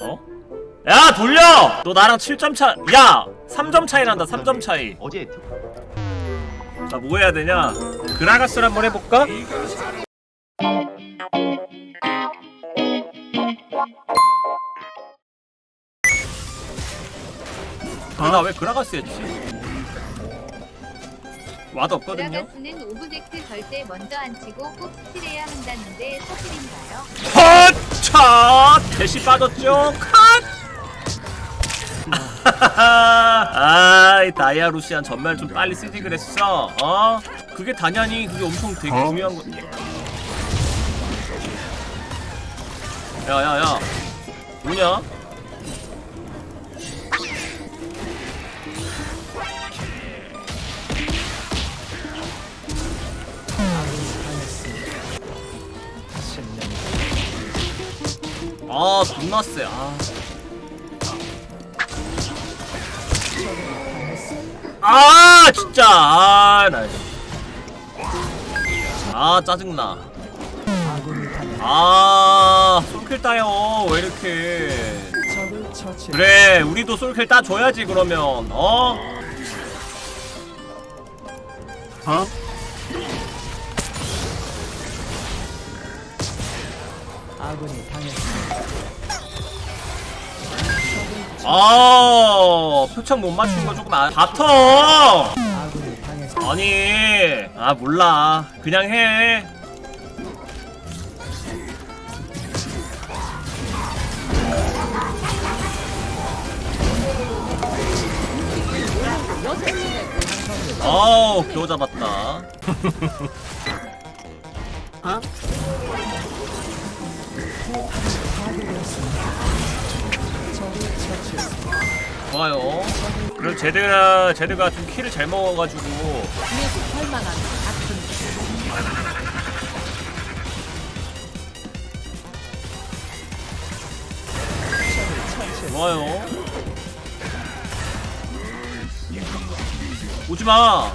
어? 야 돌려! 너 나랑 7점 차. 야 3점 차이 난다. 3점 차이. 어제 나 뭐 해야 되냐? 그라가스를 한번 해볼까? 아, 나 왜 그라가스 했지? 와도 없거든요? 오브젝트 절대 먼저 안 치고 꼭 스틸해야 한다는데 사실인가요? 컷! 대시 빠졌죠? 컷! 아이 다이아 루시안 전멸 좀 빨리 쓰지 그랬어 어? 그게 다냐니 그게 엄청 되게 중요한 거 야야야 뭐냐? 아 존나 쎄. 아. 아 진짜. 아나 아 짜증나. 아 솔킬 따요. 왜 이렇게. 그래 우리도 솔킬 따줘야지 그러면. 어? 어? 아군이 당했습니다. 아 표창 못 맞춘 거 조금 아 바터 아군이 당했습니다. 아니 아 몰라 그냥 해 어우 겨우 잡았다 좋아요 그럼 제드가 제드가 좀 키를 잘 먹어가지고 좋아요. 오지마.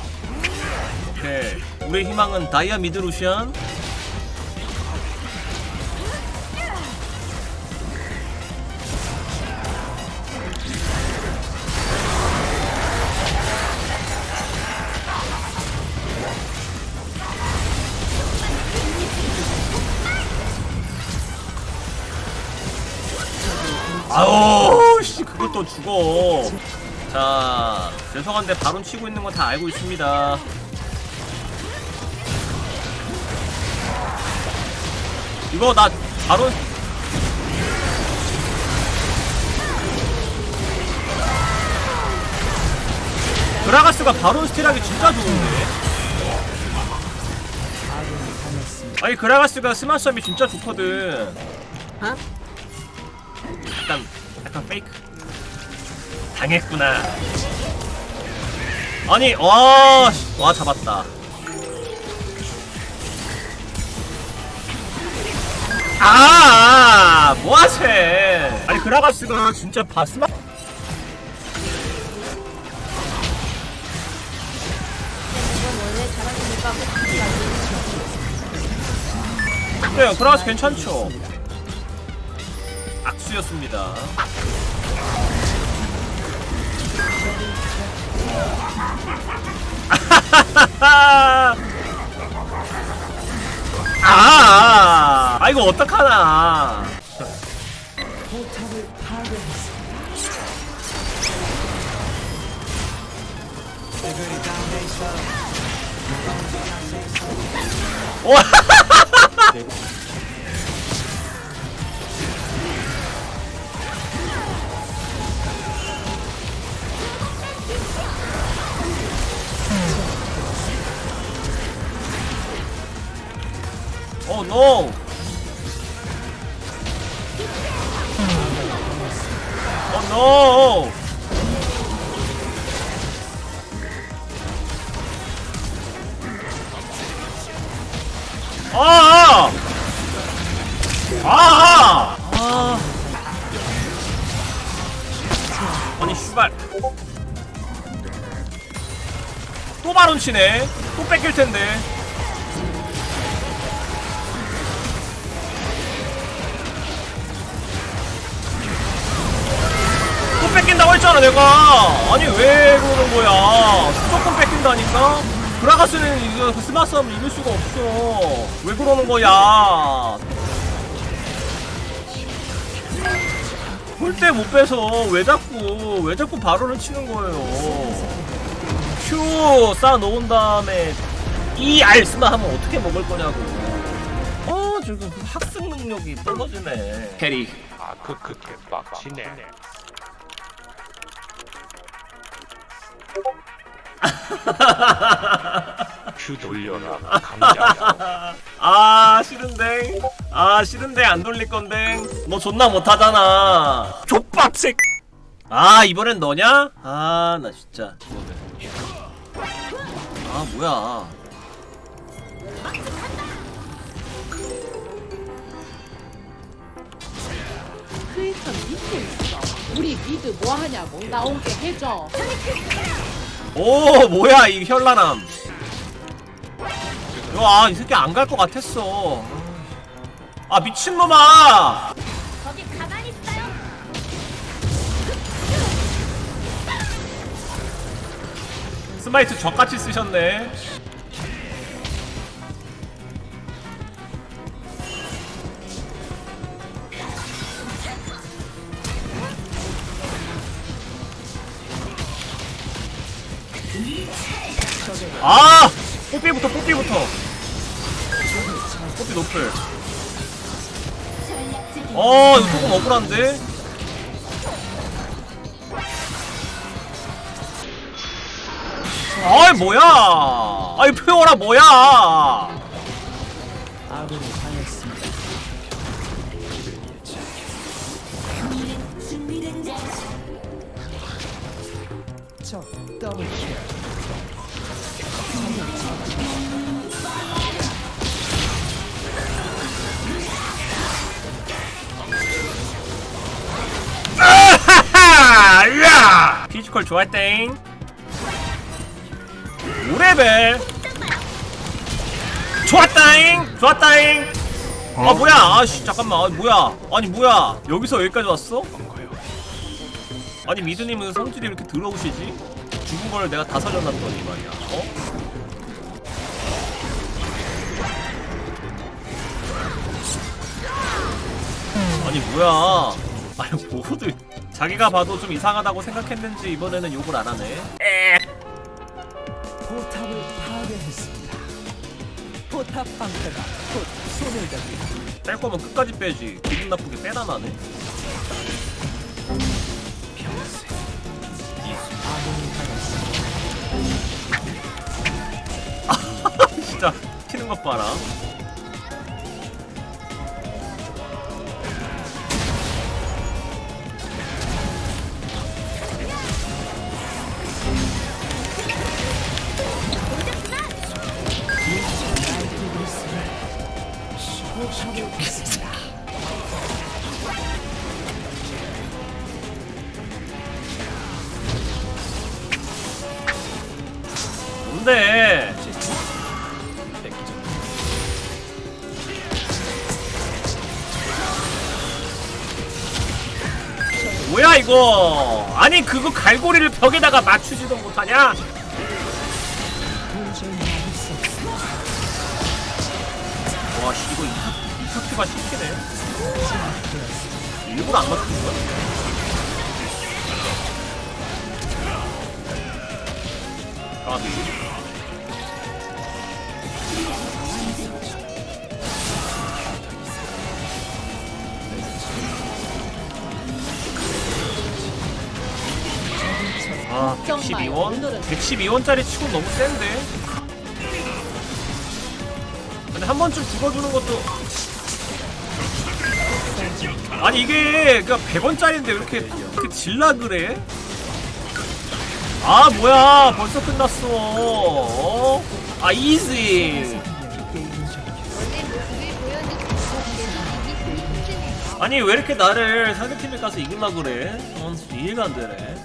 오케이. 우리의 희망은 다이아 미드 루시안. 아우 씨또 죽어. 자 죄송한데 바론 치고 있는 건 다 알고 있습니다. 이거 나 바론 그라가스가 바론 스틸하기 진짜 좋은데. 아니 그라가스가 스마썸이 진짜 좋거든 약간 약간 페이크 당했구나. 아니 와, 씨, 와 잡았다. 아 뭐하세? 아니 그라가스가 진짜 바스마 그래요 그라가스 괜찮죠 악수였습니다 아, 아, 이거 어떡하나. 와. 오 노. 오 노. 아! 아! 아! 아니 씨발 또 바론 치네 또 뺏길 텐데 했잖아 내가. 아니 왜 그러는 거야? 무조건 뺏긴다니까? 브라가스는 이거 그 스마트 하면 이길 수가 없어. 왜 그러는 거야? 볼때 못 빼서 왜 자꾸 왜 자꾸 바로를 치는 거예요? 큐 쌓아 놓은 다음에 이 알스만 하면 어떻게 먹을 거냐고. 어 지금 그 학습 능력이 떨어지네. 캐리. 아, 그, 그, 개빡치네. 큐 돌려라, 감자. 아 싫은데. 아 싫은데. 안 돌릴 건데. 너 존나 못하잖아. 족밥색. 아 이번엔 너냐? 아 나 진짜. 아 뭐야. 크리스천 믿고 있어. 우리 미드 뭐 하냐고. 나오게 해줘. 오 뭐야 이 현란함. 아이 새끼 안 갈 것 같았어. 아 미친놈아! 거기 가만히 있어요. 스마이트 적같이 쓰셨네 아! 뽀삐부터 뽀삐부터 뽀삐 노플 어 이거 조금 억울한데? 아이 뭐야 아이 표현아 뭐야 당했습니다. 적 더블 킬. 야! 피지컬 좋아했땡 5레벨 좋았다잉 좋았다잉 아 뭐야 아씨 잠깐만 아, 뭐야 아니 뭐야 여기서 여기까지 왔어? 아니 미드님은 성질이 이렇게 더러우시지? 죽은 걸 내가 다 살려놨더니 말이야 어? 아니 뭐야 아니 보호들 자기가 봐도 좀 이상하다고 생각했는지 이번에는 욕을 안 하네 포탑을 파괴했습니다. 포탑 방패가 곧 소멸됩니다. 뺄 거면 끝까지 빼지 기분 나쁘게 빼나 나네 아군이 당했습니다. 진짜 튀는 것 봐라 뭔데 뭐야 이거 아니 그거 갈고리를 벽에다가 맞추지도 못하냐. 와씨 이거 이펙트가 시키네 일부러 안 맞추는 거야? 아 걱정 마요. 112원? 오늘은 112원짜리 치고 너무 센데? 근데 한 번쯤 죽어주는 것도 아니 이게 그니까 100원짜리인데 왜 이렇게 이렇게 질라 그래? 아 뭐야 벌써 끝났어 어? 아 이지. 아니 왜 이렇게 나를 상대팀에 가서 이길라 그래? 어, 이해가 안 되네